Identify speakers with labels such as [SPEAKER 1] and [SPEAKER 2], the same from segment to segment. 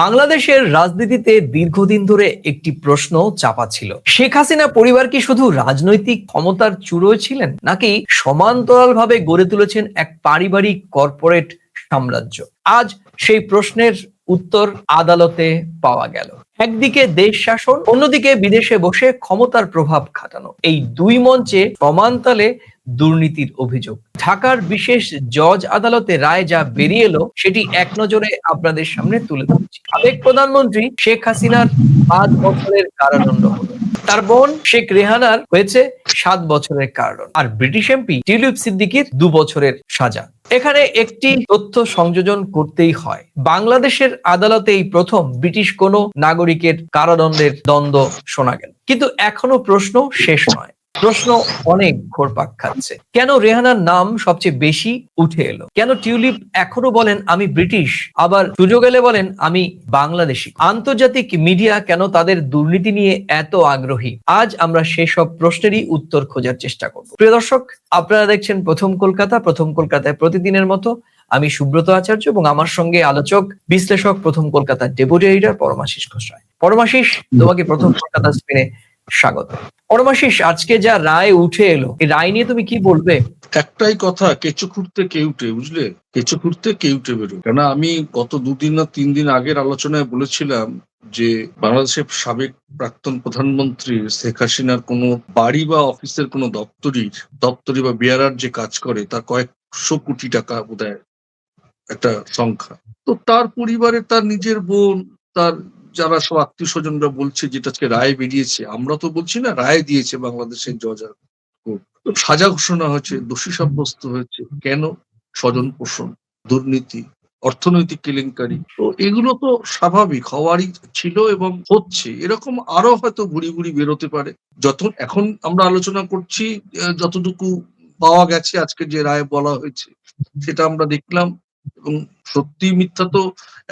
[SPEAKER 1] বাংলাদেশের রাজনীতিতে দীর্ঘদিন ধরে একটি প্রশ্ন চাপা ছিল। শেখ হাসিনা পরিবার কি শুধু রাজনৈতিক ক্ষমতার চুরো ছিলেন, নাকি সমান্তরালভাবে গড়ে তুলেছেন এক পারিবারিক কর্পোরেট সাম্রাজ্য? আজ সেই প্রশ্নের উত্তর আদালতে পাওয়া গেল। একদিকে দেশ শাসন, অন্যদিকে বিদেশে বসে ক্ষমতার প্রভাব খাটানো। এই দুই মঞ্চে সমান্তালে দুর্নীতির অভিযোগ। ঢাকার বিশেষ জজ আদালতে রায় যা বেরিয়ে এলো, সেটি এক নজরে আপনাদের সামনে তুলে ধরছি। সাবেক প্রধানমন্ত্রী শেখ হাসিনার পাঁচ বছরের কারাদণ্ড হলো। তার বোন শেখ রেহানার হয়েছে সাত বছরের কারণ। আর ব্রিটিশ এমপি টিউলিপ সিদ্দিকির দু বছরের সাজা। এখানে একটি তথ্য সংযোজন করতেই হয়। বাংলাদেশের আদালতে এই প্রথম ব্রিটিশ কোনো নাগরিকের কারাদণ্ডের দ্বন্দ্ব শোনা গেল। কিন্তু এখনও প্রশ্ন শেষ নয়। প্রশ্ন অনেক ঘোরপাক খাচ্ছে। কেন রেহানার নাম সবচেয়ে বেশি উঠে এলো? কেন টিউলিপ এখনও বলেন, আমি ব্রিটিশ আবার সুযোগ এলে বলেন, আমি বাংলাদেশি আন্তর্জাতিক মিডিয়া কেন তাদের দুর্নীতি নিয়ে এত আগ্রহী? আজ আমরা সেসব প্রশ্নেরই উত্তর খোঁজার চেষ্টা করব। প্রিয় দর্শক, আপনারা দেখছেন প্রথম কলকাতা, প্রথম কলকাতায় প্রতিদিনের মতো। আমি সুব্রত আচার্য এবং আমার সঙ্গে আলোচক, বিশ্লেষক প্রথম কলকাতার ডেপুটি এডিটর পরমাশিস ঘোষ পরমাশিস, তোমাকে প্রথম কলকাতা স্পিনে স্বাগত। পরমাশিস আজকে যা রায় উঠে এলো, এই রায় নিয়ে তুমি কি বলবে?
[SPEAKER 2] একটাই কথা, কেঁচো খুঁড়তে কেউটে বুঝলে? কেঁচো খুঁড়তে কেউটে বেরো কেন আমি গত দুদিন না তিন দিন আগের আলোচনায় বলেছিলাম যে, বাংলাদেশের সাবেক প্রাক্তন প্রধানমন্ত্রী শেখ হাসিনার কোনো বাড়ি বা অফিসের কোনো দপ্তরি দপ্তরি বা বেয়ারার যে কাজ করে, তার কয়েকশো কোটি টাকা বোধহয় একটা সংখ্যা। তো তার পরিবারে তার নিজের বোন, তার যারা সব আত্মীয় স্বজনরা বলছে যেটা আজকে রায় বেরিয়েছে, আমরা তো বলছি না, রায় দিয়েছে বাংলাদেশের জজ আর সাজা ঘোষণা হয়েছে, দোষী সাব্যস্ত হয়েছে, কেন স্বজন পোষণ, দুর্নীতি, অর্থনৈতিক কেলেঙ্কারি? তো এগুলো তো স্বাভাবিক, হওয়ারই ছিল এবং হচ্ছে। এরকম আরও হয়তো ঘুরি ঘুরি বেরোতে পারে। যত এখন আমরা আলোচনা করছি যতটুকু পাওয়া গেছে আজকে যে রায় বলা হয়েছে, সেটা আমরা দেখলাম। এবং সত্যি মিথ্যা তো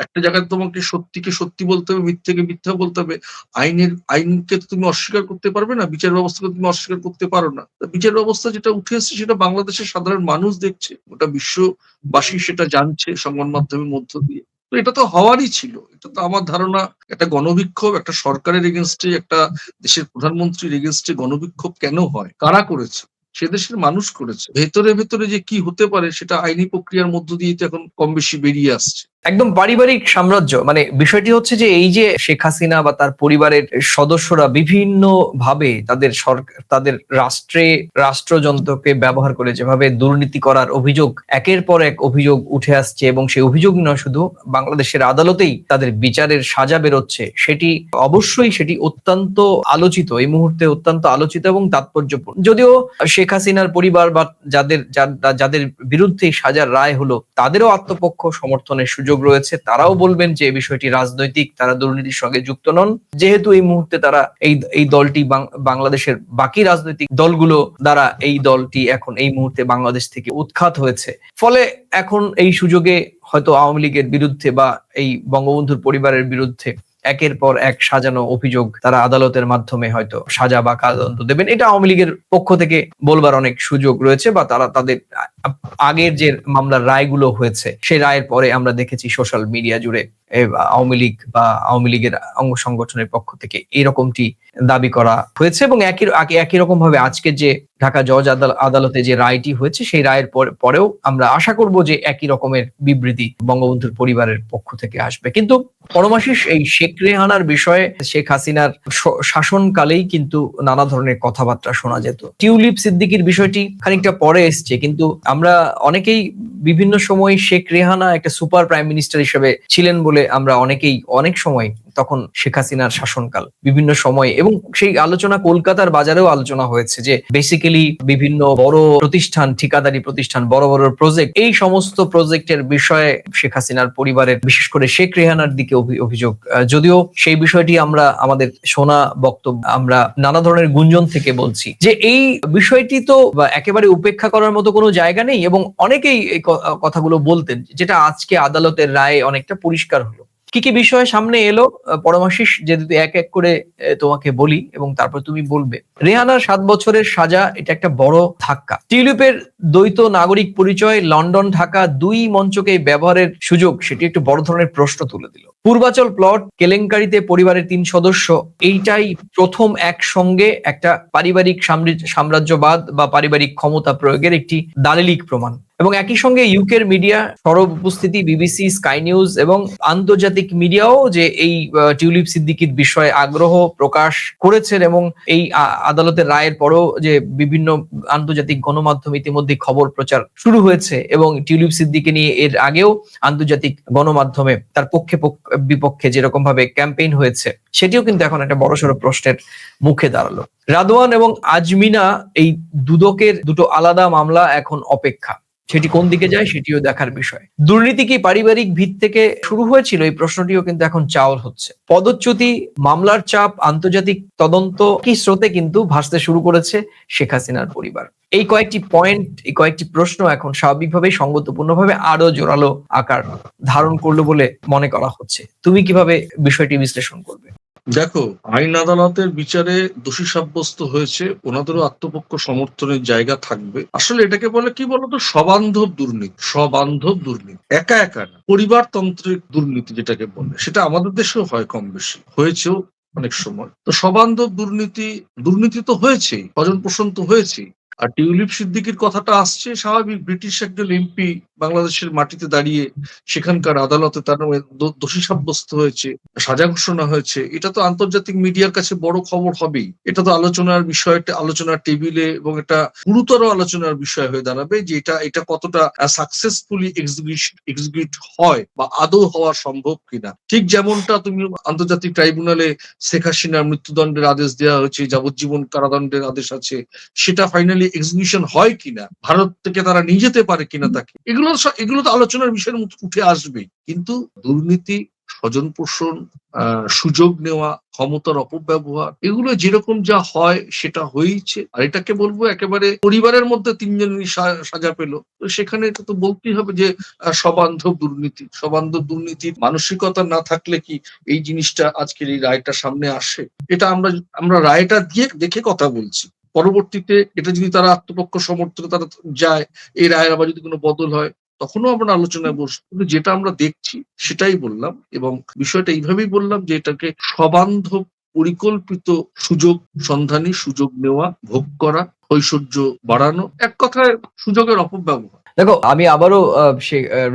[SPEAKER 2] একটা জায়গায় তোমাকে সত্যিকে সত্যি বলতে হবে, মিথ্যেকে মিথ্যা বলতে হবে। আইনের, আইনকে তুমি অস্বীকার করতে পারবে না, বিচার ব্যবস্থাকে তুমি অস্বীকার করতে পারো না। বিচার ব্যবস্থা যেটা উঠে এসেছে সেটা বাংলাদেশের সাধারণ মানুষ দেখছে ওটা বিশ্ববাসী সেটা জানছে সংবাদ মাধ্যমের মধ্য দিয়ে। তো এটা তো হওয়ারই ছিল, এটা তো আমার ধারণা একটা গণবিক্ষোভ, একটা সরকারের এগেনস্টে একটা দেশের প্রধানমন্ত্রীর এগেনস্টে গণবিক্ষোভ কেন হয়, কারা করেছে? সে দেশের মানুষ করেছে। ভেতরে ভেতরে যে কি হতে পারে সেটা আইনি প্রক্রিয়ার মধ্য দিয়ে তো এখন কম বেশি বেরিয়ে আসছে।
[SPEAKER 1] একদম পারিবারিক সাম্রাজ্য। মানে বিষয়টি হচ্ছে যে এই যে শেখ হাসিনা বা তার পরিবারের সদস্যরা বিভিন্ন ভাবে তাদের সরকার তাদের রাষ্ট্রে, রাষ্ট্রযন্ত্রকে ব্যবহার করে যেভাবে দুর্নীতি করার অভিযোগ, একের পর এক অভিযোগ উঠে আসছে এবং সেই অভিযোগ নয়, শুধু বাংলাদেশের আদালতেই তাদের বিচারের সাজা বেরোচ্ছে। সেটি অবশ্যই সেটি অত্যন্ত আলোচিত, এই মুহূর্তে অত্যন্ত আলোচিত এবং তাৎপর্যপূর্ণ। যদিও শেখ হাসিনার পরিবার বা যাদের যাদের বিরুদ্ধে সাজার রায় হলো, তাদেরও আত্মপক্ষ সমর্থনের সুযোগ রয়েছে, তারাও বলবেন যে বিষয়টি রাজনৈতিক, তারা দুর্নীতির সঙ্গে যুক্ত নন। যেহেতু এই মুহূর্তে তারা এই এই দলটি বাংলাদেশের বাকি রাজনৈতিক দলগুলো দ্বারা এই দলটি এখন এই মুহূর্তে বাংলাদেশ থেকে উৎখাত হয়েছে। ফলে এখন এই সুযোগে হয়তো আওয়ামী লীগের বিরুদ্ধে বা এই বঙ্গবন্ধুর পরিবারের বিরুদ্ধে একের পর এক সাজানো অভিযোগ তারা আদালতের মাধ্যমে হয়তো সাজা বা কারাদণ্ড দেবেন। এটা আওয়ামী লীগের পক্ষ থেকে বলবার অনেক সুযোগ রয়েছে বা তারা তাদের আগের যে মামলার রায়গুলো হয়েছে, সেই রায়ের পরে আমরা দেখেছি সোশ্যাল মিডিয়া জুড়ে আওয়ামী লীগ বা আওয়ামী লীগের অঙ্গ সংগঠনের পক্ষ থেকে এরকমটি দাবি করা হয়েছে এবং একই একই- রকম ভাবে আজকে যে ঢাকা জজ আদাল- আদালতে যে রায়টি হয়েছে, সেই রায়ের পর- পরেও আমরা আশা করব যে একই রকমের বিবৃতি বঙ্গবন্ধুর পরিবারের পক্ষ থেকে আসবে। কিন্তু পরমাশিস এই শেখ রেহানার বিষয়ে শেখ হাসিনার শাসনকালেই কিন্তু নানা ধরনের কথাবার্তা শোনা যেত। টিউলিপ সিদ্দিকির বিষয়টি খানিকটা পরে এসছে, কিন্তু আমরা অনেকেই বিভিন্ন সময় শেখ রেহানা একটা সুপার প্রাইম মিনিস্টার হিসেবে ছিলেন বলে আমরা অনেকেই অনেক সময় তখন শেখ হাসিনার শাসনকাল। বিভিন্ন সময় এবং সেই আলোচনা কলকাতার বাজারেও আলোচনা হয়েছে যে বেসিক্যালি বিভিন্ন বড় প্রতিষ্ঠান, ঠিকাদারি প্রতিষ্ঠান, বড় বড় প্রজেক্ট এই সমস্ত প্রজেক্টের বিষয়ে শেখ হাসিনার পরিবারের, বিশেষ করে শেখ রেহানার দিকে অভি- অভিযোগ। যদিও সেই বিষয়টি আমরা, আমাদের শোনা বক্তব্য, আমরা নানা ধরনের গুঞ্জন থেকে বলছি যে এই বিষয়টি তো একেবারে উপেক্ষা করার মতো কোনো জায়গা নেই এবং অনেকেই এই কথাগুলো বলতেন যেটা আজকে আদালতের রায়ে অনেকটা পরিষ্কার হলো। কি কি বিষয় সামনে এলো? পরমাশিস যদি এক এক করে তোমাকে বলি এবং তারপর তুমি বলবে। রেহানার সাত বছরের সাজা, এটা একটা বড় ধাক্কা। টিউলিপের দ্বৈত নাগরিক পরিচয়, লন্ডন, ঢাকা দুই মঞ্চকে ব্যবহারের সুযোগ, সেটি একটু বড় ধরনের প্রশ্ন তুলে দিল। পূর্বাচল প্লট, কেলেঙ্কারিতে পরিবারের তিন সদস্য, এইটাই প্রথম একসঙ্গে একটা পারিবারিক সাম্রি- সাম্রাজ্যবাদ বা পারিবারিক ক্ষমতা প্রয়োগের একটি দালিলিক প্রমাণ। এবং একই সঙ্গে ইউকের মিডিয়া সরব উপস্থিতি বিবিসি স্কাই নিউজ এবং আন্তর্জাতিক মিডিয়াও যে এই টিউলিপ সিদ্দিকির বিষয়ে আগ্রহ প্রকাশ করেছেন এবং এই আদালতের রায়ের পরও যে বিভিন্ন আন্তর্জাতিক গণমাধ্যম ইতিমধ্যে খবর প্রচার শুরু হয়েছে এবং টিউলিপ সিদ্দিকি নিয়ে এর আগেও আন্তর্জাতিক গণমাধ্যমে তার পক্ষে পক্ষ- বিপক্ষে যেরকম ভাবে ক্যাম্পেইন হয়েছে, সেটিও কিন্তু এখন একটা বড়সড় প্রশ্নের মুখে দাঁড়াল। রাদওয়ান এবং আজমিনা এই দুদকের দুটো আলাদা মামলা এখন অপেক্ষা। সেটি কোন দিকে যায় সেটিও দেখার বিষয়। দুর্নীতি কি পারিবারিক ভিত থেকে শুরু হয়েছিল? এই প্রশ্নটিও কিন্তু এখন চাওয়াল হচ্ছে। পদচ্যুতি, মামলার চাপ, আন্তর্জাতিক তদন্ত কি স্রোতে কিন্তু ভাসতে শুরু করেছে শেখ হাসিনার পরিবার। এই কয়েকটি পয়েন্ট এই কয়েকটি প্রশ্ন এখন স্বাভাবিকভাবেই, সঙ্গতপূর্ণভাবে আরও জোরালো আকার ধারণ করল বলে মনে করা হচ্ছে। তুমি কীভাবে বিষয়টি বিশ্লেষণ করবে?
[SPEAKER 2] দেখো, আইন আদালতের বিচারে দোষী সাব্যস্ত হয়েছে, ওনাদেরও আত্মপক্ষ সমর্থনের জায়গা থাকবে। আসলে এটাকে বলে কি বলতো? সবান্ধব দুর্নীতি। সবান্ধব দুর্নীতি। একা একা না। পরিবারতন্ত্রিক দুর্নীতি যেটাকে বলে। সেটা আমাদের দেশেও হয় কম বেশি। হয়েছেও অনেক সময়। তো সবান্ধব দুর্নীতি দুর্নীতি তো হয়েছেই। স্বজন পোষণ তো হয়েছেই। আর টিউলিপ সিদ্দিকির কথাটা আসছে স্বাভাবিক ব্রিটিশ একজন এমপি বাংলাদেশের মাটিতে দাঁড়িয়ে সেখানকার আদালতে তার দোষী সাব্যস্ত হয়েছে, সাজা ঘোষণা হয়েছে। এটা তো আন্তর্জাতিক মিডিয়ার কাছে বড় খবর হবেই। এটা তো আলোচনার বিষয়, একটা আলোচনার টেবিলে এবং এটা গুরুতর আলোচনার বিষয় হয়ে দাঁড়াবে যে এটা এটা কতটা সাকসেসফুলি এক্সিকিউট হয় বা আদৌ হওয়া সম্ভব কিনা। ঠিক যেমনটা তুমি আন্তর্জাতিক ট্রাইব্যুনালে শেখ হাসিনার মৃত্যুদণ্ডের আদেশ দেওয়া হয়েছে, যাবজ্জীবন কারাদণ্ডের আদেশ আছে, সেটা ফাইনালি এক্সিকিউশন হয় কিনা, ভারত থেকে তারা নিয়ে যেতে পারে কিনা তাকে, এগুলো এগুলো তো আলোচনার বিষয়ের মধ্যে উঠে আসবেই। কিন্তু দুর্নীতি, স্বজন পোষণ সুযোগ নেওয়া, ক্ষমতার অপব্যবহার, এগুলো যেরকম যা হয় সেটা হয়েছে আর এটাকে বলব একেবারে পরিবারের মধ্যে তিনজনই সাজা পেল। তো সেখানে এটা তো বলতেই হবে যে সবান্ধব দুর্নীতি, সবান্ধব দুর্নীতির মানসিকতা না থাকলে কি এই জিনিসটা আজকের এই রায়টা সামনে আসে? এটা আমরা আমরা রায়টা দিয়ে দেখে কথা বলছি। পরবর্তীতে এটা যদি তারা আত্মপক্ষ সমর্থনে তারা যায়, এই রায়ের আবার যদি কোনো বদল হয়, তখনও আমরা আলোচনায় বসবো। কিন্তু যেটা আমরা দেখছি, সেটাই বললাম এবং বিষয়টা এইভাবেই বললাম যে এটাকে সবান্ধব, পরিকল্পিত সুযোগ সন্ধানী সুযোগ নেওয়া, ভোগ করা, ঐশ্বর্য বাড়ানো, এক কথায় সুযোগের অপব্যবহার।
[SPEAKER 1] দেখো, আমি আবারও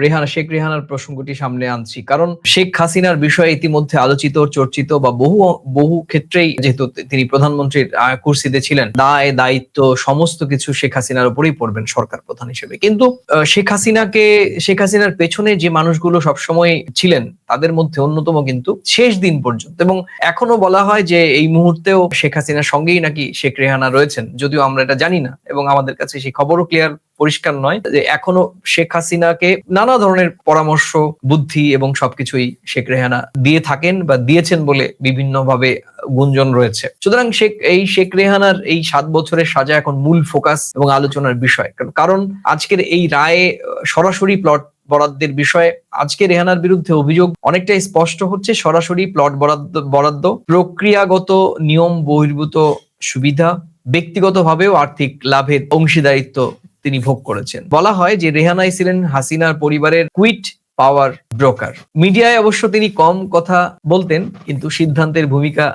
[SPEAKER 1] রেহানা, শেখ রেহানার প্রসঙ্গটি সামনে আনছি। কারণ শেখ হাসিনার বিষয়ে ইতিমধ্যে আলোচিত, চর্চিত বা বহু বহু ক্ষেত্রেই যেহেতু তিনি প্রধানমন্ত্রীর কুর্সিতে ছিলেন, দায়, দায়িত্ব, সমস্ত কিছু শেখ হাসিনার উপরেই পড়বেন সরকার প্রধান হিসেবে। কিন্তু শেখ হাসিনাকে, শেখ হাসিনার পেছনে যে মানুষগুলো সবসময় ছিলেন, তাদের মধ্যে অন্যতম কিন্তু শেষ দিন পর্যন্ত। এবং এখনও বলা হয় যে, এই মুহূর্তেও শেখ হাসিনার সঙ্গেই নাকি শেখ রেহানা রয়েছেন, যদিও আমরা এটা জানি না, এবং আমাদের কাছে সেই খবরও ক্লিয়ার পরিষ্কার নয়, যে এখনও শেখ হাসিনাকে নানা ধরনের পরামর্শ, বুদ্ধি এবং সবকিছুই শেখ রেহানা দিয়ে থাকেন বা দিয়েছেন বলে বিভিন্ন ভাবে গুঞ্জন রয়েছে। সুতরাং শেখ, এই শেখ রেহানার এই সাত বছরের সাজা এখন মূল ফোকাস এবং আলোচনার বিষয়। কারণ- আজকের এই রায়ে সরাসরি প্লট বরাদ্দের বিষয়ে আজকে রেহানার বিরুদ্ধে অভিযোগ অনেকটাই স্পষ্ট হচ্ছে, সরাসরি প্লট বরাদ্দ বরাদ্দ প্রক্রিয়াগত নিয়ম বহির্ভূত সুবিধা, ব্যক্তিগতভাবেও আর্থিক লাভের অংশীদারিত্ব তিনি ভোগ করেছেন। বলা হয় যে রেহানাই ছিলেন হাসিনার পরিবারের কুইট পাওয়ার ব্রোকার। মিডিয়ায় অবশ্য তিনি কম কথা বলতেন, কিন্তু সিদ্ধান্তের ভূমিকা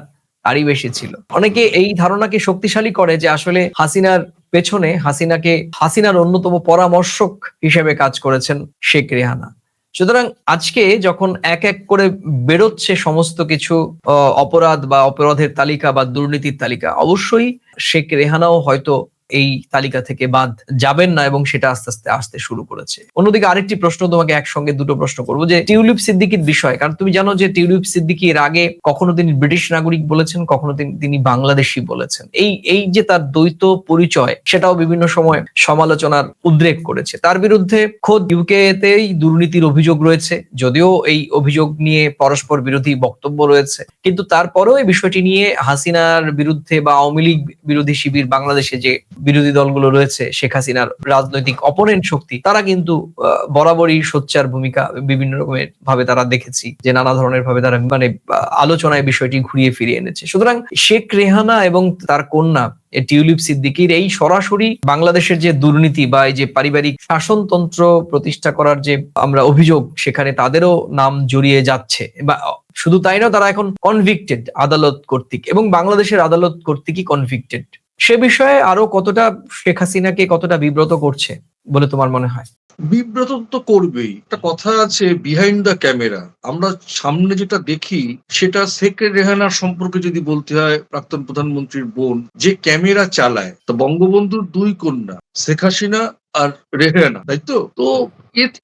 [SPEAKER 1] আরই বেশি ছিল। অনেকে এই ধারণাকে শক্তিশালী করে যে আসলে হাসিনার পেছনে হাসিনাকে হাসিনার অন্যতম পরামর্শক হিসেবে কাজ করেছেন শেখ রেহানা। সুতরাং আজকে যখন এক এক করে বেরোচ্ছে সমস্ত কিছু অপরাধ বা অপরাধের তালিকা বা দুর্নীতির তালিকা, অবশ্যই শেখ রেহানাও হয়তো এই তালিকা থেকে বাদ যাবেন না এবং সেটা আস্তে আস্তে আসতে শুরু করেছে। অন্যদিকে আরেকটি প্রশ্ন তোমাকে একসঙ্গে দুটো প্রশ্ন করব যে টিউলিপ সিদ্দিকির বিষয়, কারণ তুমি জানো যে টিউলিপ সিদ্দিকি এর আগে কখনো তিনি ব্রিটিশ নাগরিক বলেছেন, কখনো তিনি বাংলাদেশি বলেছেন। এই এই যে তার দ্বৈত পরিচয়, সেটাও বিভিন্ন সময় সমালোচনার উদ্রেক করেছে। তার বিরুদ্ধে খোদ ইউকে তেই দুর্নীতির অভিযোগ রয়েছে, যদিও এই অভিযোগ নিয়ে পরস্পর বিরোধী বক্তব্য রয়েছে। কিন্তু তারপরেও এই বিষয়টি নিয়ে হাসিনার বিরুদ্ধে বা আওয়ামী লীগ বিরোধী শিবির বাংলাদেশে যে বিরোধী দলগুলো রয়েছে, শেখ হাসিনার রাজনৈতিক অপোনেন্ট শক্তি, তারা কিন্তু বরাবরই সোচ্চার ভূমিকা বিভিন্ন রকমের ভাবে তারা দেখেছি, যে নানা ধরনের ভাবে তারা মানে আলোচনায় বিষয়টি ঘুরিয়ে ফিরিয়ে এনেছে। সুতরাং শেখ রেহানা এবং তার কন্যা টিউলিপ সিদ্দিকির এই সরাসরি বাংলাদেশের যে দুর্নীতি বা এই যে পারিবারিক শাসনতন্ত্র প্রতিষ্ঠা করার যে আমরা অভিযোগ, সেখানে তাদেরও নাম জড়িয়ে যাচ্ছে। বা, শুধু তাই না তারা এখন কনভিক্টেড আদালত কর্তৃক এবং বাংলাদেশের আদালত কর্তৃকই কনভিক্টেড সে বিষয়ে আরও কতটা শেখ হাসিনাকে কতটা বিব্রত করছে বলে তোমার মনে হয়?
[SPEAKER 2] বিব্রত তো করবেই। একটা কথা আছে বিহাইন্ড দ্য ক্যামেরা আমরা সামনে যেটা দেখি, সেটা শেখ রেহানার সম্পর্কে যদি বলতে হয়, প্রাক্তন প্রধানমন্ত্রীর বোন, যে ক্যামেরা চালায়, তো বঙ্গবন্ধুর দুই কন্যা, শেখ হাসিনা আর রেহানা, তাই তো? তো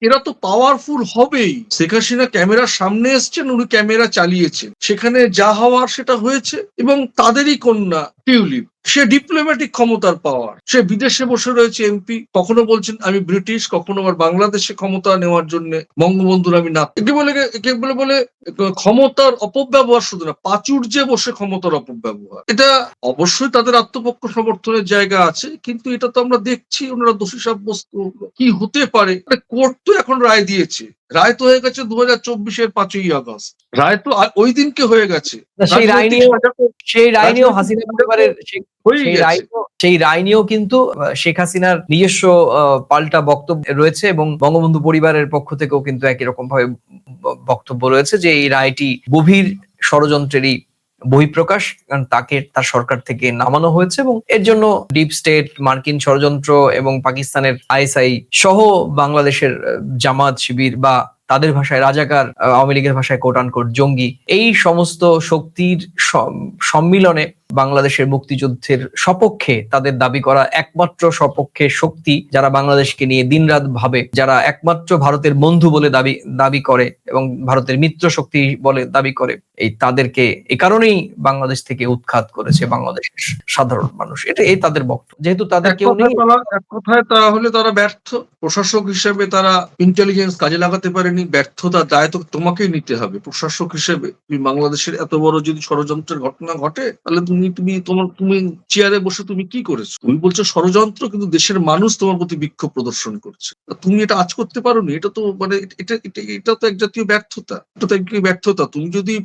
[SPEAKER 2] এরা তো পাওয়ারফুল হবেই। শেখ হাসিনা ক্যামেরার সামনে এসছেন, উনি ক্যামেরা চালিয়েছেন। সেখানে যা হওয়ার সেটা হয়েছে, এবং তাদেরই কন্যা, টিউলিপ, সে ডিপ্লোম্যাটিক ক্ষমতার পাওয়ার সে বিদেশে বসে রয়েছে এমপি কখনো বলছেন, আমি ব্রিটিশ কখনো আবার বাংলাদেশে ক্ষমতা নেওয়ার জন্য বঙ্গবন্ধুর আমি না একে বলে একে বলে বলে, ক্ষমতার অপব্যবহার শুধু না যে বসে ক্ষমতার অপব্যবহার। এটা অবশ্যই তাদের আত্মপক্ষ সমর্থনের জায়গা আছে, কিন্তু এটা তো আমরা দেখছি, ওনারা দোষী সাব্যস্ত, কি হতে পারে? কোর্ট তো এখন রায় দিয়েছে। রায় তো হয়ে গেছে দু হাজার চব্বিশের পাঁচই আগস্ট রায় তো ওই দিনকে হয়ে গেছে
[SPEAKER 1] সেই রায় নিয়েও সেই রায় নিয়েও হাসিনা পরিবারের সেই। রায় নিয়েও কিন্তু শেখ হাসিনার নিজস্ব পাল্টা বক্তব্য রয়েছে এবং বঙ্গবন্ধু পরিবারের পক্ষ থেকেও কিন্তু একই রকম ভাবে বক্তব্য রয়েছে যে এই রায়টি গভীর ষড়যন্ত্রেরই বহিঃপ্রকাশ তাকে তার সরকার থেকে নামানো হয়েছে এবং এর জন্য ডিপ স্টেট, মার্কিন ষড়যন্ত্র এবং পাকিস্তানের আইএসআই সহ বাংলাদেশের জামাত শিবির বা তাদের ভাষায় রাজাকার আওয়ামী লীগের ভাষায় কোট জঙ্গি, এই সমস্ত শক্তির সম- সম্মিলনে বাংলাদেশের মুক্তিযুদ্ধের সপক্ষে তাদের দাবি করা একমাত্র সপক্ষে শক্তি যারা বাংলাদেশকে নিয়ে দিনরাত ভাবে যারা একমাত্র ভারতের বন্ধু বলে দাবি দাবি করে এবং ভারতের মিত্র শক্তি বলে দাবি করে এই তাদেরকে এ কারণেই বাংলাদেশ থেকে উৎখাত করেছে বাংলাদেশের সাধারণ মানুষ। এটা এই তাদের বক্তব্য। যেহেতু তাদের
[SPEAKER 2] এক
[SPEAKER 1] কেউ নেই
[SPEAKER 2] কথায় তাহলে তারা ব্যর্থ। প্রশাসক হিসেবে তারা ইন্টেলিজেন্স কাজে লাগাতে পারেনি। ব্যর্থতা দায় তো তোমাকেই নিতে হবে। প্রশাসক হিসেবে। তুমি বাংলাদেশের এত বড় যদি ষড়যন্ত্রের ঘটনা ঘটে তাহলে তুমি তুমি তুমি তোমার, তুমি চেয়ারে বসে তুমি কি করেছ? তুমি বলছো ষড়যন্ত্র, কিন্তু দেশের মানুষ তোমার প্রতি বিক্ষোভ প্রদর্শন করছে। তুমি এটা আজ করতে পারোনি? এটা তো মানে এটা এটা তো এক জাতীয় ব্যর্থতা। এটা তো এক ব্যর্থতা। তুমি যদি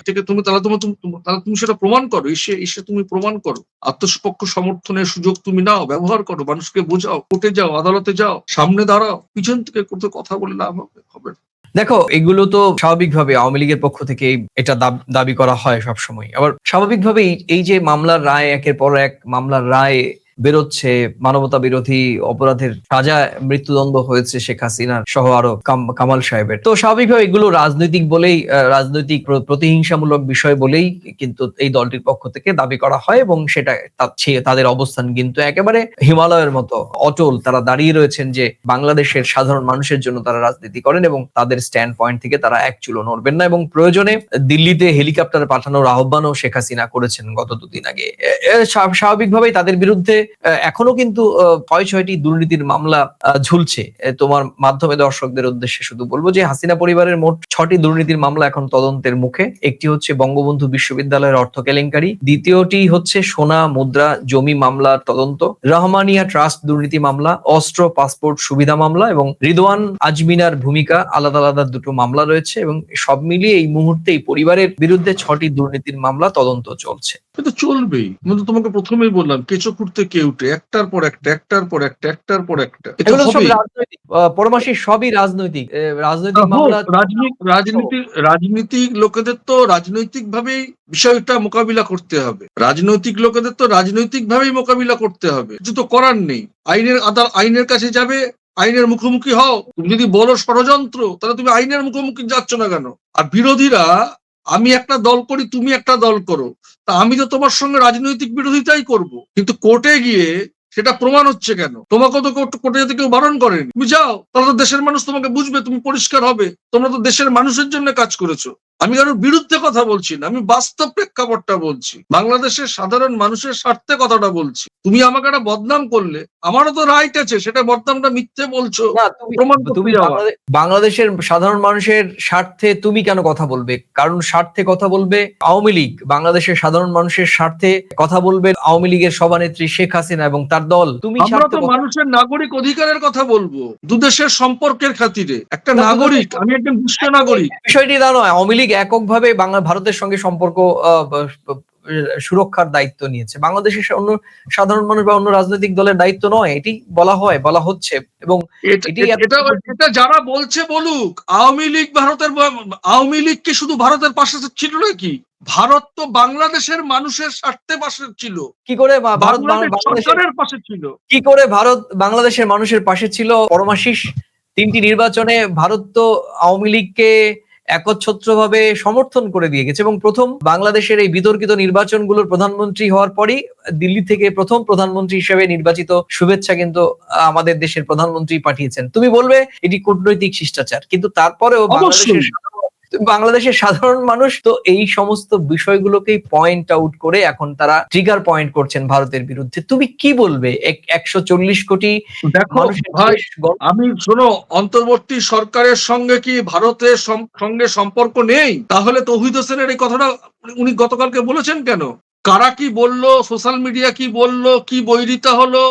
[SPEAKER 2] এটাকে তুমি, তাহলে তোমার, তুমি- তাহলে তুমি সেটা প্রমাণ করো। এসে এসে তুমি প্রমাণ করো। আত্মপক্ষ সমর্থনের সুযোগ তুমি নাও, ব্যবহার করো, মানুষকে বোঝাও, কোর্টে যাও, আদালতে যাও, সামনে দাঁড়াও, পিছন থেকে কথা বলে লাভ হবে হবে না।
[SPEAKER 1] দেখো, এগুলো তো স্বাভাবিকভাবে আওয়ামী লীগের পক্ষ থেকে এটা দাব- করা হয় সবসময়। আবার স্বাভাবিকভাবে এই যে মামলার রায়, একের পর এক মামলার রায় বেরোচ্ছে মানবতা বিরোধী অপরাধের সাজা মৃত্যুদণ্ড হয়েছে শেখ হাসিনার সহ আরও কামাল সাহেবের। তো স্বাভাবিকভাবে এগুলো রাজনৈতিক বলেই রাজনৈতিক প্রতিহিংসামূলক বিষয় বলেই কিন্তু এই দলটির পক্ষ থেকে দাবি করা হয় এবং সেটা তাদের অবস্থান কিন্তু একেবারে হিমালয়ের মতো অটল। তারা দাঁড়িয়ে রয়েছেন যে বাংলাদেশের সাধারণ মানুষের জন্য তারা রাজনীতি করেন এবং তাদের স্ট্যান্ড পয়েন্ট থেকে তারা এক চুলো নড়বেন না এবং প্রয়োজনে দিল্লিতে হেলিকপ্টার পাঠানোর আহ্বানও শেখ হাসিনা করেছেন গত দুদিন আগে। স্বাভাবিকভাবেই তাদের বিরুদ্ধে এখনও কিন্তু ছয় ছয়টি দুর্নীতির মামলা ঝুলছে। তোমার মাধ্যমে দর্শকদের উদ্দেশ্যে শুধু বলব যে, হাসিনা পরিবারের মোট ছটি দুর্নীতির মামলা এখন তদন্তের মুখে। একটি হচ্ছে বঙ্গবন্ধু বিশ্ববিদ্যালয়ের অর্থ কেলেঙ্কারি, দ্বিতীয়টি হচ্ছে সোনা মুদ্রা জমি মামলার তদন্ত, রহমানিয়া ট্রাস্ট দুর্নীতি মামলা, অস্ত্র, পাসপোর্ট সুবিধা মামলা এবং রিদওয়ান আজমিনার ভূমিকা আলাদা আলাদা দুটো মামলা রয়েছে এবং সব মিলিয়ে এই মুহূর্তে এই পরিবারের বিরুদ্ধে ছটি দুর্নীতির মামলা তদন্ত চলছে।
[SPEAKER 2] চলবেই। তোমাকে প্রথমেই বললাম, কেঁচো খুঁড়তে কে উঠে একটার পর একটা একটার পর একটা একটার পর একটা।
[SPEAKER 1] এগুলো সব রাজনৈতিক সবই রাজনৈতিক। রাজনৈতিক মামলা
[SPEAKER 2] রাজনীতি রাজনীতি রাজনীতিক লোকেদের তো রাজনৈতিক ভাবেই বিষয়টা মোকাবিলা করতে হবে। রাজনৈতিক লোকেদের তো রাজনৈতিক ভাবেই মোকাবিলা করতে হবে। কিছু তো করার নেই। আইনের আদাল আইনের কাছে যাবে আইনের মুখোমুখি হও। তুমি যদি বলো ষড়যন্ত্র তাহলে তুমি আইনের মুখোমুখি যাচ্ছ না কেন? আর বিরোধীরা আমি একটা দল করি, তুমি একটা দল করো। তা আমি তো তোমার সঙ্গে রাজনৈতিক বিরোধিতাই করব। কিন্তু কোর্টে গিয়ে সেটা প্রমাণ হচ্ছে কেন? তোমাকে তো কোর্ট- যেতে কেউ বারণ করেনি। তুমি যাও, তাহলে তো দেশের মানুষ তোমাকে বুঝবে, তুমি পরিষ্কার হবে। তোমরা তো দেশের মানুষের জন্য কাজ করেছ। আমি কারোর বিরুদ্ধে কথা বলছি না আমি বাস্তব প্রেক্ষাপটটা বলছি। বাংলাদেশের সাধারণ মানুষের স্বার্থে কথাটা বলছি। তুমি আমাকে একটা বদনাম করলে আমারও তো রাইট আছে সেটা বদনামটা মিথ্যে বলছো।
[SPEAKER 1] তুমি বাংলাদেশের সাধারণ মানুষের স্বার্থে তুমি কেন কথা বলবে? কারণ স্বার্থে কথা বলবে আওয়ামী লীগ। বাংলাদেশের সাধারণ মানুষের স্বার্থে কথা বলবে আওয়ামী লীগের সভানেত্রী শেখ হাসিনা এবং তার দল। তুমি
[SPEAKER 2] আমরা তো মানুষের নাগরিক অধিকারের কথা বলব দুদেশের সম্পর্কের খাতিরে। একটা নাগরিক আমি একজন বিশ্ব নাগরিক।
[SPEAKER 1] বিষয়টি তা নয় আওয়ামী লীগ এককভাবে বাংলা ভারতের সঙ্গে সম্পর্ক সুরক্ষার দায়িত্ব নিয়েছে। বাংলাদেশের অন্য সাধারণ মানুষ বা অন্য রাজনৈতিক দলের দায়িত্ব নয় এটি বলা হয় বলা হচ্ছে। এবং
[SPEAKER 2] এটা যারা বলছে বলুক আওয়ামী লীগ ভারতের আওয়ামী লীগ কি শুধু ভারতের পাশে ছিল নাকি? ভারত তো বাংলাদেশের মানুষের স্বার্থে পাশে ছিল।
[SPEAKER 1] কি করে ভারত বাংলাদেশের
[SPEAKER 2] পাশে ছিল।
[SPEAKER 1] কি করে ভারত বাংলাদেশের মানুষের পাশে ছিল? পরমাশিস তিনটি নির্বাচনে ভারত তো আওয়ামী লীগকে একচ্ছত্রভাবে সমর্থন করে দিয়ে গেছে এবং প্রথম বাংলাদেশের এই বিতর্কিত নির্বাচনগুলোর প্রধানমন্ত্রী হওয়ার পরই দিল্লি থেকে প্রথম প্রধানমন্ত্রী হিসেবে নির্বাচিত শুভেচ্ছা কিন্তু আমাদের দেশের প্রধানমন্ত্রী পাঠিয়েছেন। তুমি বলবে এটি কূটনৈতিক শিষ্টাচার কিন্তু তারপরেও বাংলাদেশের বাংলাদেশের সাধারণ মানুষ তো এই সমস্ত বিষয়গুলোকেই পয়েন্ট আউট করে এখন তারা ট্রিগার পয়েন্ট করছেন ভারতের বিরুদ্ধে। তুমি কি বলবে? একশো চল্লিশ কোটি
[SPEAKER 2] আমি শোনো অন্তর্বর্তী সরকারের সঙ্গে কি ভারতের সঙ্গে সম্পর্ক নেই? তাহলে তৌহিদ হোসেনের এই কথাটা উনি গতকালকে বলেছেন কেন? কারা কি বলল? সোশ্যাল মিডিয়া কি বলল? কি বৈরিতা হলো?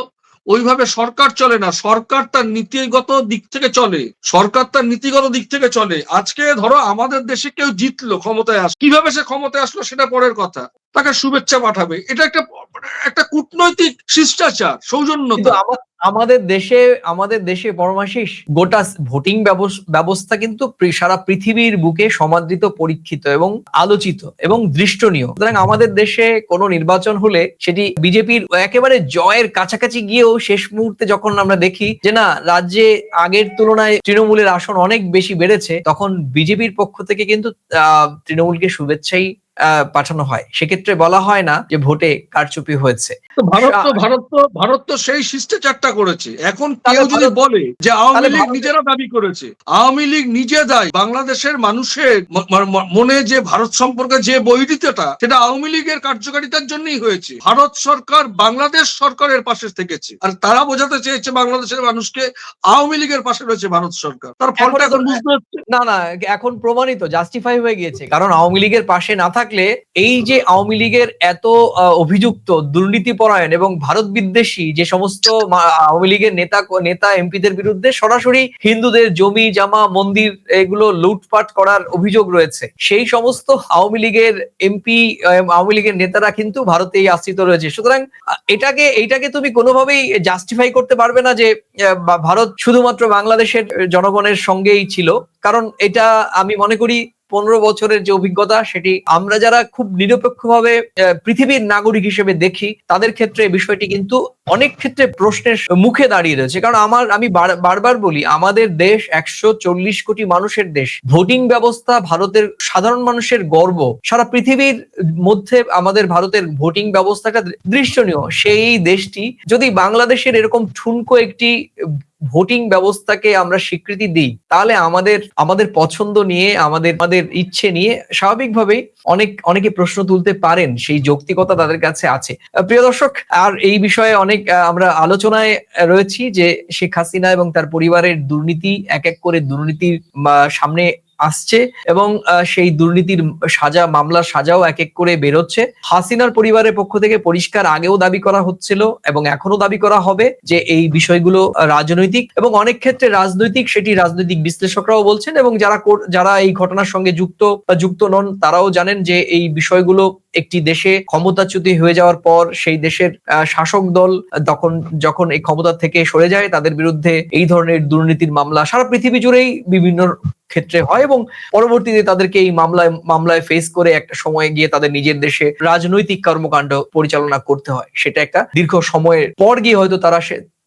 [SPEAKER 2] ওইভাবে সরকার চলে না, সরকার তার নীতিগত দিক থেকে চলে, সরকার তার নীতিগত দিক থেকে চলে। আজকে ধরো আমাদের দেশে কেউ জিতলো ক্ষমতায় আস, কীভাবে সে ক্ষমতায় আসলো সেটা পরের কথা। তাকে শুভেচ্ছা পাঠাবে। এটা একটা একটা কূটনৈতিক শিষ্টাচার, সৌজন্যতা।
[SPEAKER 1] আমাদের দেশে আমাদের দেশে পরমাশিস গোটা ভোটিং ব্যবস- ব্যবস্থা কিন্তু সারা পৃথিবীর বুকে সমাদৃত, পরীক্ষিত এবং আলোচিত এবং দৃষ্টনীয়। সুতরাং আমাদের দেশে কোনো নির্বাচন হলে সেটি বিজেপির একেবারে জয়ের কাছাকাছি গিয়েও শেষ মুহূর্তে যখন আমরা দেখি যে না, রাজ্যে আগের তুলনায় তৃণমূলের আসন অনেক বেশি বেড়েছে, তখন বিজেপির পক্ষ থেকে কিন্তু তৃণমূলকে শুভেচ্ছাই পাঠানো হয়। সেক্ষেত্রে বলা হয় না যে ভোটে কারচুপি হয়েছে।
[SPEAKER 2] ভারত তো ভারত তো ভারত তো সেই শিষ্টাচারটা করেছে। এখন কেউ যদি বলে যে আওয়ামী লীগ নিজেরা দাবি করেছে আওয়ামী লীগ নিজে দায় বাংলাদেশের মানুষের মনে যে ভারত সম্পর্কে যে বৈরিতাটা সেটা আওয়ামী লীগের কার্যকারিতার জন্যই হয়েছে। ভারত সরকার বাংলাদেশ সরকারের পাশে থেকেছে। আর তারা বোঝাতে চেয়েছে বাংলাদেশের মানুষকে আওয়ামী লীগের পাশে রয়েছে ভারত সরকার। তার ফলটা
[SPEAKER 1] এখন
[SPEAKER 2] বুঝতে হচ্ছে।
[SPEAKER 1] না না এখন প্রমাণিত জাস্টিফাই হয়ে গিয়েছে। কারণ আওয়ামী লীগের পাশে না থাকলে এই যে আওয়ামী লীগের এত অভিযুক্ত দুর্নীতি পরায়ণ এবং ভারত বিদ্বেষী যে সমস্ত আওয়ামী লীগের নেতা নেতা, এমপিদের বিরুদ্ধে সরাসরি হিন্দুদের জমি, জামা, মন্দির এগুলো লুটপাট করার অভিযোগ রয়েছে। সেই সমস্ত আওয়ামী লীগের এমপি আওয়ামী লীগের নেতারা কিন্তু ভারতেই আশ্রিত রয়েছে। সুতরাং এটাকে, এইটাকে তুমি কোনোভাবেই জাস্টিফাই করতে পারবে না যে ভারত শুধুমাত্র বাংলাদেশের জনগণের সঙ্গেই ছিল। কারণ এটা আমি মনে করি পনেরো বছরের যে অভিজ্ঞতা, সেটি আমরা যারা খুব নিরপেক্ষভাবে পৃথিবীর নাগরিক হিসেবে দেখি, তাদের ক্ষেত্রে বিষয়টি কিন্তু অনেক ক্ষেত্রে প্রশ্নের মুখে দাঁড়িয়ে রয়েছে। কারণ আমার, আমি বারবার বলি, আমাদের দেশ একশো চল্লিশ কোটি মানুষের দেশ। ভোটিং ব্যবস্থা ভারতের সাধারণ মানুষের গর্ব। সারা পৃথিবীর মধ্যে আমাদের ভারতের ভোটিং ব্যবস্থাটা দৃশ্যনীয়। সেই দেশটি যদি বাংলাদেশের এরকম ঠুনকো একটি ভোটিং ব্যবস্থাকে আমরা স্বীকৃতি দিই, তাহলে আমাদের আমাদের পছন্দ নিয়ে, আমাদের আমাদের ইচ্ছে নিয়ে স্বাভাবিকভাবেই অনেক, অনেকে প্রশ্ন তুলতে পারেন, সেই যৌক্তিকতা তাদের কাছে আছে। প্রিয় দর্শক, আর এই বিষয়ে অনেক আমরা আলোচনায় রয়েছি যে শেখ হাসিনা এবং তার পরিবারের দুর্নীতি, এক এক করে দুর্নীতির সামনে আসছে এবং সেই দুর্নীতির সাজা, মামলার সাজাও এক এক করে বেরোচ্ছে। হাসিনার পরিবারের পক্ষ থেকে পরিষ্কার আগেও দাবি করা হচ্ছিল এবং এখনও দাবি করা হবে যে এই বিষয়গুলো রাজনৈতিক এবং অনেক ক্ষেত্রে রাজনৈতিক সেটি রাজনৈতিক বিশ্লেষকরাও বলছেন এবং যারা যারা এই ঘটনার সঙ্গে যুক্ত যুক্ত নন তারাও জানেন যে এই বিষয়গুলো একটি দেশে ক্ষমতাচ্যুতি হয়ে যাওয়ার পর সেই দেশের শাসক দল তখন, যখন এই ক্ষমতা থেকে সরে যায় তাদের বিরুদ্ধে এই ধরনের দুর্নীতির মামলা সারা পৃথিবী জুড়েই বিভিন্ন ক্ষেত্রে হয় এবং পরবর্তীতে তাদেরকে এই মামলায় মামলায় ফেস করে একটা সময়ে গিয়ে তাদের নিজের দেশে রাজনৈতিক কর্মকাণ্ড পরিচালনা করতে হয়। সেটা একটা দীর্ঘ সময়ের পর গিয়ে হয়তো তারা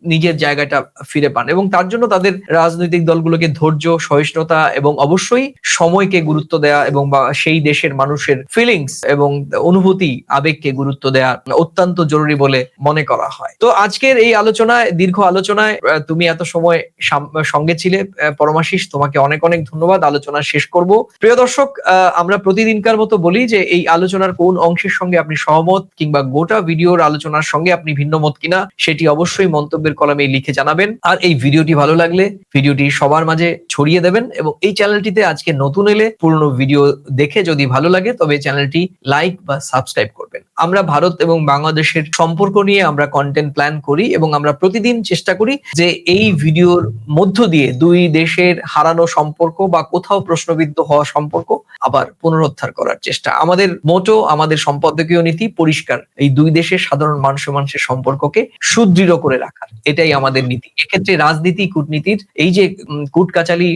[SPEAKER 1] নিজের জায়গাটা ফিরে পান এবং তার জন্য তাদের রাজনৈতিক দলগুলোকে ধৈর্য, সহিষ্ণুতা এবং অবশ্যই সময়কে গুরুত্ব দেওয়া এবং বা সেই দেশের মানুষের ফিলিংস এবং অনুভূতি, আবেগকে গুরুত্ব দেওয়া অত্যন্ত জরুরি বলে মনে করা হয়। তো আজকের এই আলোচনায়, দীর্ঘ আলোচনায় তুমি এত সময় সাম- সঙ্গে ছিলে পরমাশিস, তোমাকে অনেক অনেক ধন্যবাদ। আলোচনা শেষ করব। প্রিয় দর্শক আমরা প্রতিদিনকার মতো বলি যে এই আলোচনার কোন অংশের সঙ্গে আপনি সহমত কিংবা গোটা ভিডিওর আলোচনার সঙ্গে আপনি ভিন্ন মত কিনা, সেটি অবশ্যই মন্তব্যের কলমে লিখে জানাবেন। আর এই ভিডিওটি ভালো লাগলে ভিডিওটি সবার মাঝে ছড়িয়ে দেবেন এবং এই চ্যানেলটিতে আজকে নতুন এলে পুরনো ভিডিও দেখে যদি ভালো লাগে, তবে চ্যানেলটি লাইক বা সাবস্ক্রাইব করবেন। আমরা ভারত এবং বাংলাদেশের সম্পর্ক নিয়ে আমরা কন্টেন্ট প্ল্যান করি এবং আমরা প্রতিদিন চেষ্টা করি যে এই ভিডিওর মধ্য দিয়ে দুই দেশের হারানো সম্পর্ক বা কোথাও প্রশ্নবিদ্ধ হওয়া সম্পর্ক আবার পুনরুদ্ধার করার চেষ্টা। আমাদের মোটো, আমাদের সম্পাদকীয় নীতি পরিষ্কার। এই দুই দেশের সাধারণ মানুষ মানুষের সম্পর্ককে সুদৃঢ় করে রাখার। এটাই আমাদের নীতি। এক্ষেত্রে রাজনীতি, কূটনীতির এই যে কূটকাচালি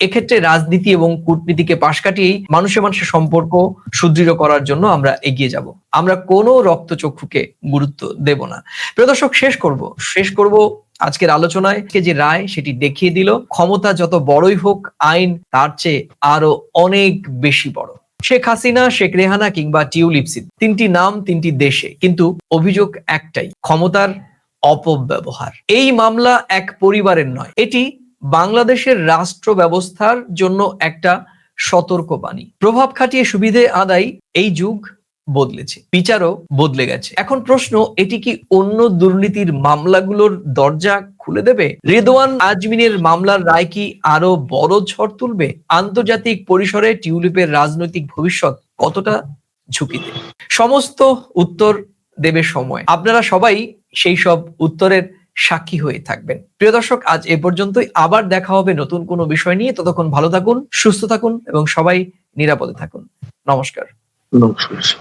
[SPEAKER 1] এক্ষেত্রে রাজনীতি এবং কূটনীতিকে পাশ কাটিয়েই মানুষের মানুষের সম্পর্ক সুদৃঢ় করার জন্য আমরা এগিয়ে যাব। আমরা কোনো রক্তচক্ষুকে গুরুত্ব দেব না। প্রিয় দর্শক, শেষ করব। শেষ করব আজকের আলোচনায় যে রায় সেটি দেখিয়ে দিল। ক্ষমতা যত বড়ই হোক, আইন তার চেয়ে আরও অনেক বেশি বড়। শেখ হাসিনা, শেখ রেহানা কিংবা টিউলিপসিন তিনটি নাম, তিনটি দেশে। কিন্তু অভিযোগ একটাই, ক্ষমতার অপব্যবহার। এই মামলা এক পরিবারের নয়, এটি বাংলাদেশের রাষ্ট্র ব্যবস্থার জন্য একটা সতর্কবাণী। প্রভাব খাটিয়ে সুবিধে আদায় এই যুগ বদলেছে, বিচারও বদলে গেছে। এখন প্রশ্ন, এটি কি অন্য দুর্নীতির মামলাগুলোর দরজা খুলে দেবে? রেদওয়ান আজমিনের মামলার রায় কি আরও বড় ঝড় তুলবে? আন্তর্জাতিক পরিসরে টিউলিপের রাজনৈতিক ভবিষ্যৎ কতটা ঝুঁকিতে? সমস্ত উত্তর দেবে সময়। আপনারা সবাই সেই সব উত্তরের সাক্ষী হয়ে থাকবেন। প্রিয় দর্শক, আজ এ পর্যন্তই। আবার দেখা হবে নতুন কোনো বিষয় নিয়ে। ততক্ষণ ভালো থাকুন, সুস্থ থাকুন এবং সবাই নিরাপদে থাকুন। নমস্কার।
[SPEAKER 2] não fez.